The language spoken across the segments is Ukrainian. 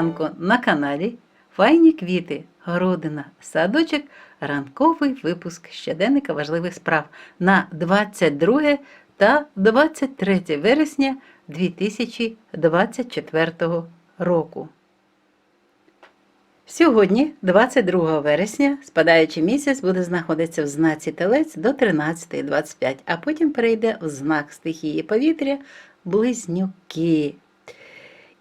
ранку на каналі Файні квіти, городина, садочок, ранковий випуск щоденника важливих справ на 22 та 23 вересня 2024 року. Сьогодні, 22 вересня, спадаючий місяць буде знаходитися в знаці Телець до 13.25, а потім перейде в знак стихії повітря Близнюки.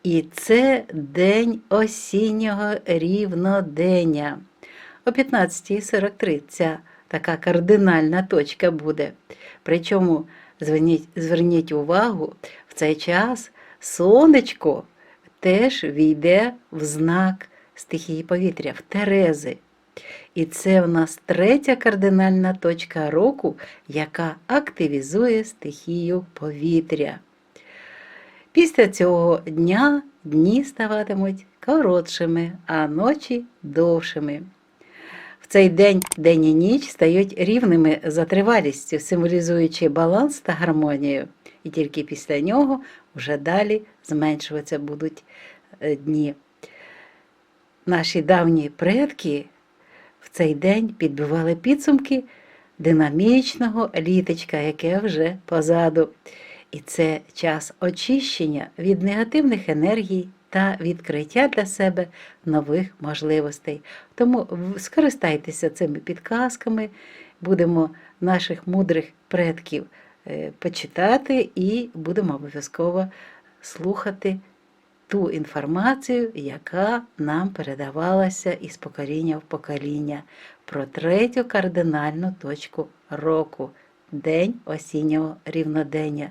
І це день осіннього рівнодення. О 15.43 ця така кардинальна точка буде. Причому зверніть, зверніть увагу, в цей час сонечко теж війде в знак стихії повітря, в Терези. І це в нас третя кардинальна точка року, яка активізує стихію повітря. Після цього дня дні ставатимуть коротшими, а ночі довшими. В цей день день і ніч стають рівними за тривалістю, символізуючи баланс та гармонію. І тільки після нього вже далі зменшуватися будуть е, дні. Наші давні предки в цей день підбивали підсумки динамічного літочка, яке вже позаду. І це час очищення від негативних енергій та відкриття для себе нових можливостей. Тому скористайтеся цими підказками, будемо наших мудрих предків е, почитати і будемо обов'язково слухати ту інформацію, яка нам передавалася із покоління в покоління про третю кардинальну точку року День осіннього рівнодення.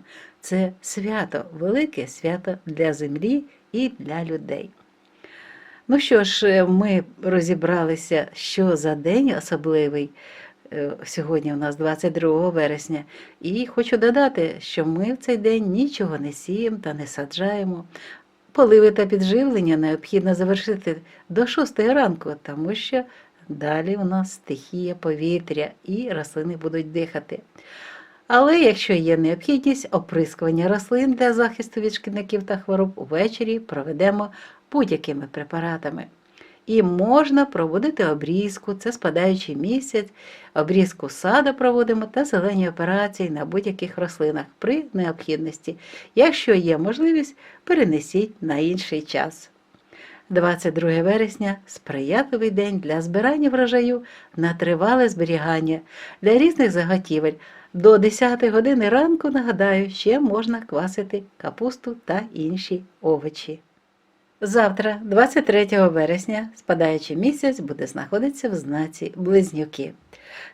Це свято, велике свято для землі і для людей. Ну що ж, ми розібралися, що за день особливий. Е, Сьогодні у нас 22 вересня, і хочу додати, що ми в цей день нічого не сіємо та не саджаємо. Поливи та підживлення необхідно завершити до 6 ранку, тому що далі у нас стихія повітря і рослини будуть дихати. Але якщо є необхідність оприскування рослин для захисту від шкідників та хвороб, увечері проведемо будь-якими препаратами. І можна проводити обрізку, це спадаючий місяць, обрізку саду проводимо та зелені операції на будь-яких рослинах при необхідності. Якщо є можливість, перенесіть на інший час. 22 вересня сприятливий день для збирання врожаю на тривале зберігання для різних заготівель. До 10 години ранку, нагадаю, ще можна квасити капусту та інші овочі. Завтра, 23 вересня, спадаючий місяць буде знаходитися в знаці Близнюки.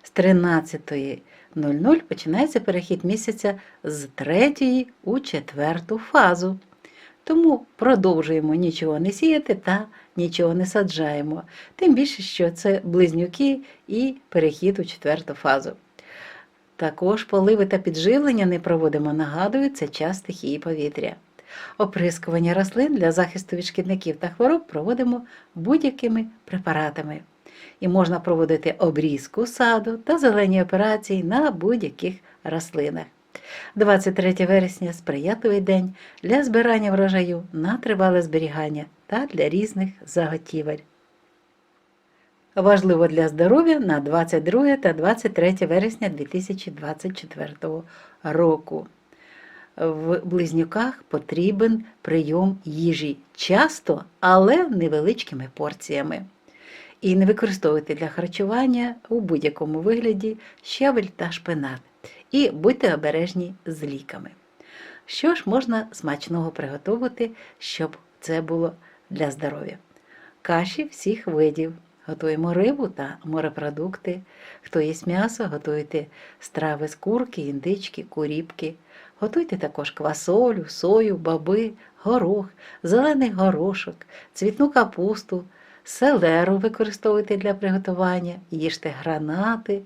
З 13.00 починається перехід місяця з 3 у 4 фазу. Тому продовжуємо нічого не сіяти та нічого не саджаємо. Тим більше, що це близнюки і перехід у четверту фазу. Також поливи та підживлення не проводимо, нагадую, це час стихії повітря. Оприскування рослин для захисту від шкідників та хвороб проводимо будь-якими препаратами. І можна проводити обрізку саду та зелені операції на будь-яких рослинах. 23 вересня сприятливий день для збирання врожаю на тривале зберігання та для різних заготівель. Важливо для здоров'я на 22 та 23 вересня 2024 року. В близнюках потрібен прийом їжі часто, але невеличкими порціями. І не використовуйте для харчування у будь-якому вигляді щавель та шпинат. І будьте обережні з ліками. Що ж можна смачного приготувати, щоб це було для здоров'я? Каші всіх видів. Готуємо рибу та морепродукти. Хто їсть м'ясо, готуйте страви з курки, індички, куріпки. Готуйте також квасолю, сою, баби, горох, зелений горошок, цвітну капусту, селеру використовуйте для приготування, їжте гранати,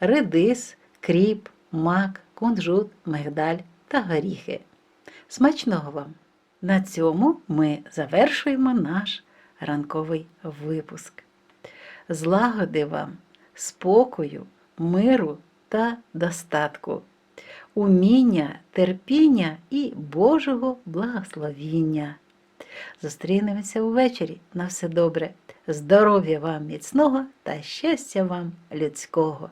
редис, кріп, мак, кунжут, мигдаль та горіхи. Смачного вам! На цьому ми завершуємо наш ранковий випуск. Злагоди вам, спокою, миру та достатку, уміння, терпіння і Божого благословіння. Зустрінемося увечері. На все добре. Здоров'я вам міцного та щастя вам людського.